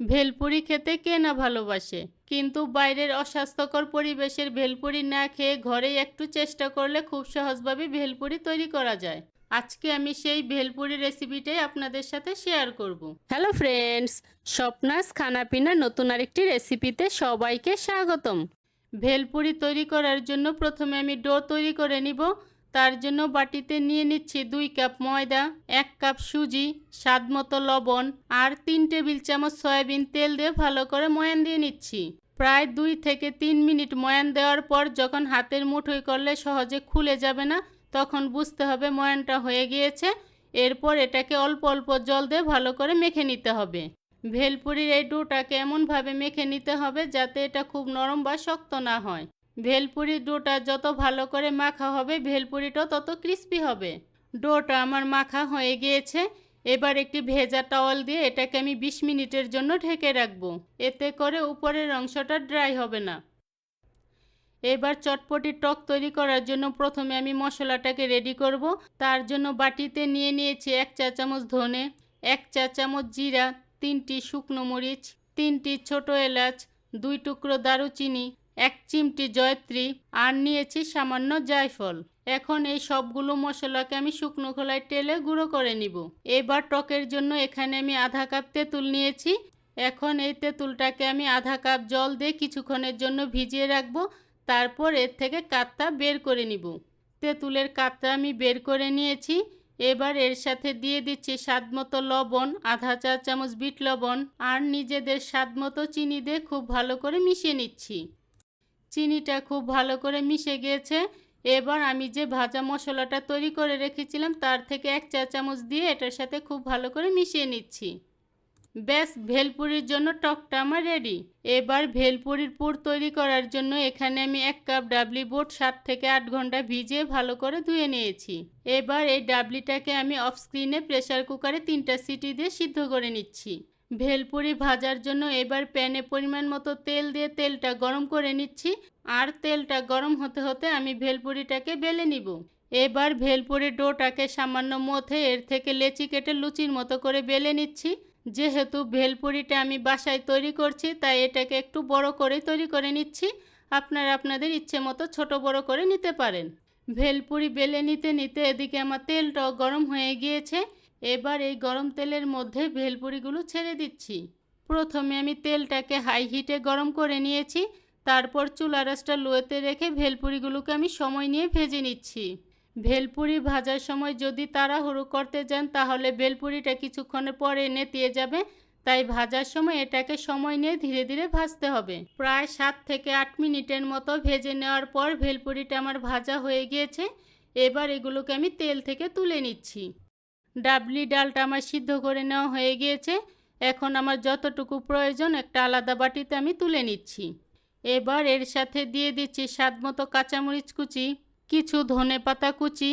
ভেলপুরি খেতে কে না ভালোবাসে? কিন্তু বাইরের অস্বাস্থ্যকর পরিবেশের ভেলপুরি না খেয়ে ঘরে একটু চেষ্টা করলে খুব সহজভাবে ভেলপুরি তৈরি করা যায়। আজকে আমি সেই ভেলপুরি রেসিপিটাই আপনাদের সাথে শেয়ার করব। হ্যালো ফ্রেন্ডস, স্বপ্নাস খানাপিনা নতুন আরেকটি রেসিপিতে সবাইকে স্বাগতম। ভেলপুরি তৈরি করার জন্য প্রথমে আমি ডো তৈরি করে নিব। তার জন্য বাটিতে নিয়ে নিচ্ছি দুই কাপ ময়দা, এক কাপ সুজি, স্বাদ মতো লবণ আর তিন টেবিল চামচ সয়াবিন তেল দিয়ে ভালো করে ময়ান দিয়ে নিচ্ছি। প্রায় দুই থেকে তিন মিনিট ময়ান দেওয়ার পর যখন হাতের মুঠোই করলে সহজে খুলে যাবে না, তখন বুঝতে হবে ময়ানটা হয়ে গিয়েছে। এরপর এটাকে অল্প অল্প জল দিয়ে ভালো করে মেখে নিতে হবে। ভেলপুরির এই ডোটাকে এমনভাবে মেখে নিতে হবে যাতে এটা খুব নরম বা শক্ত না হয়। ভেলপুরির ডোটা যত ভালো করে মাখা হবে, ভেলপুরিটাও তত ক্রিস্পি হবে। ডোটা আমার মাখা হয়ে গিয়েছে। এবার একটি ভেজা টাওয়াল দিয়ে এটাকে আমি বিশ মিনিটের জন্য ঢেকে রাখব। এতে করে উপরের অংশটা ড্রাই হবে না। এবার চটপটি টক তৈরি করার জন্য প্রথমে আমি মশলাটাকে রেডি করব। তার জন্য বাটিতে নিয়ে নিয়েছি এক চা চামচ ধনে, এক চা চামচ জিরা, তিনটি শুকনো মরিচ, তিনটি ছোট এলাচ, দুই টুকরো দারুচিনি এক চিমটি জয়ত্রী, আর নিয়েছি সামান্য জায়ফল। এখন এই সবগুলো মশলাকে আমি শুকনো খোলায় টেলে গুঁড়ো করে নিব। এবার টকের জন্য এখানে আমি আধা কাপ তেঁতুল নিয়েছি। এখন এই তেঁতুলটাকে আমি আধা কাপ জল দিয়ে কিছুক্ষণের জন্য ভিজিয়ে রাখব। তারপর এর থেকে কাতটা বের করে নিব। তেঁতুলের কাতটা আমি বের করে নিয়েছি। এবার এর সাথে দিয়ে দিচ্ছি স্বাদ মতো লবণ, আধা চা চামচ বিট লবণ, আর নিজেদের স্বাদ মতো চিনি দিয়ে খুব ভালো করে মিশিয়ে নিচ্ছি। চিনিটা খুব ভালো করে মিশে গিয়েছে এবার আমি যে ভাজা মশলাটা তৈরি করে রেখেছিলাম, তার থেকে এক চা চামচ দিয়ে এটার সাথে খুব ভালো করে মিশিয়ে নিচ্ছি। ব্যাস, ভেলপুরির জন্য টকটা আমার রেডি। এবার ভেলপুরির পুর তৈরি করার জন্য এখানে আমি এক কাপ ডাবলি বোট সাত থেকে আট ঘণ্টা ভিজিয়ে ভালো করে ধুয়ে নিয়েছি। এবার এই ডাবলিটাকে আমি অফ স্ক্রিনে প্রেসার কুকারে তিনটা সিটি দিয়ে সিদ্ধ করে নিচ্ছি। ভেলপুরি ভাজার জন্য এবার প্যানে পরিমাণ মতো তেল দিয়ে তেলটা গরম করে নিচ্ছি। আর তেলটা গরম হতে হতে আমি ভেলপুরিটাকে বেলে নিব। এবার ভেলপুরি ডোটাকে সামান্য মথে এর থেকে লেচি কেটে লুচির মতো করে বেলে নিচ্ছি। যেহেতু ভেলপুরিটা আমি বাসায় তৈরি করছি, তাই এটাকে একটু বড় করে তৈরি করে নিচ্ছি। আপনারা আপনাদের ইচ্ছে মতো ছোট বড় করে নিতে পারেন। ভেলপুরি বেলে নিতে নিতে এদিকে আমার তেলটাও গরম হয়ে গিয়েছে। এবার এই গরম তেলের মধ্যে ভেলপুরিগুলো ছেড়ে দিচ্ছি। প্রথমে আমি তেলটাকে হাই হিটে গরম করে নিয়েছি, তারপর চুলা রাসটা লোয়েতে রেখে ভেলপুরিগুলোকে আমি সময় নিয়ে ভেজে নিচ্ছি। ভেলপুরি ভাজার সময় যদি তারা তাড়াহুড়ো করতে যান, তাহলে ভেলপুরিটা কিছুক্ষণের পরে নেতিয়ে যাবে। তাই ভাজার সময় এটাকে সময় নিয়ে ধীরে ধীরে ভাজতে হবে। প্রায় সাত থেকে আট মিনিটের মতো ভেজে নেওয়ার পর ভেলপুরিটা আমার ভাজা হয়ে গিয়েছে। এবার এগুলোকে আমি তেল থেকে তুলে নিচ্ছি। ডাবলি ডালটা আমার সিদ্ধ করে নেওয়া হয়ে গিয়েছে। এখন আমার যতটুকু প্রয়োজন একটা আলাদা বাটিতে আমি তুলে নিচ্ছি। এবার এর সাথে দিয়ে দিচ্ছি স্বাদ মতো কাঁচামরিচ কুচি, কিছু ধনে পাতা কুচি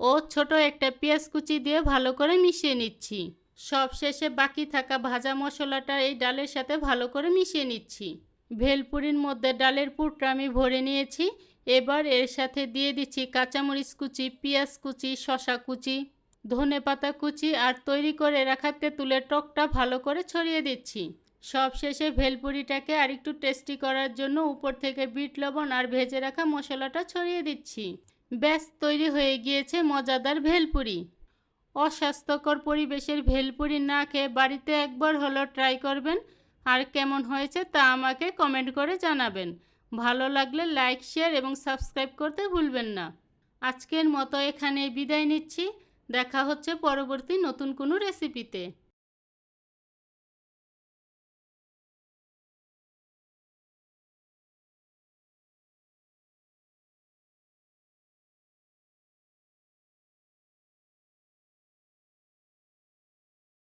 ও ছোট একটা পেঁয়াজ কুচি দিয়ে ভালো করে মিশিয়ে নিচ্ছি। সব শেষে বাকি থাকা ভাজা মশলাটা এই ডালের সাথে ভালো করে মিশিয়ে নিচ্ছি। ভেলপুরির মধ্যে ডালের পুরটা আমি ভরে নিয়েছি। এবার এর সাথে দিয়ে দিচ্ছি কাঁচামরিচ কুচি, পেঁয়াজ কুচি শশা কুচি ধনে পাতা কুচি আর তৈরি করে রাখা তেঁতুলের টকটা ভালো করে ছড়িয়ে দিচ্ছি। সব শেষে ভেলপুরিটাকে আর একটু টেস্টি করার জন্য উপর থেকে বিট লবণ আর ভেজে রাখা মশলাটা ছড়িয়ে দিচ্ছি। ব্যাস, তৈরি হয়ে গিয়েছে মজাদার ভেলপুরি। অস্বাস্থ্যকর পরিবেশের ভেলপুরি না খেয়ে বাড়িতে একবার হলো ট্রাই করবেন। আর কেমন হয়েছে তা আমাকে কমেন্ট করে জানাবেন। ভালো লাগলে লাইক, শেয়ার এবং সাবস্ক্রাইব করতে ভুলবেন না। আজকের মতো এখানে বিদায় নিচ্ছি। দেখা হচ্ছে পরবর্তী নতুন কোনো রেসিপিতে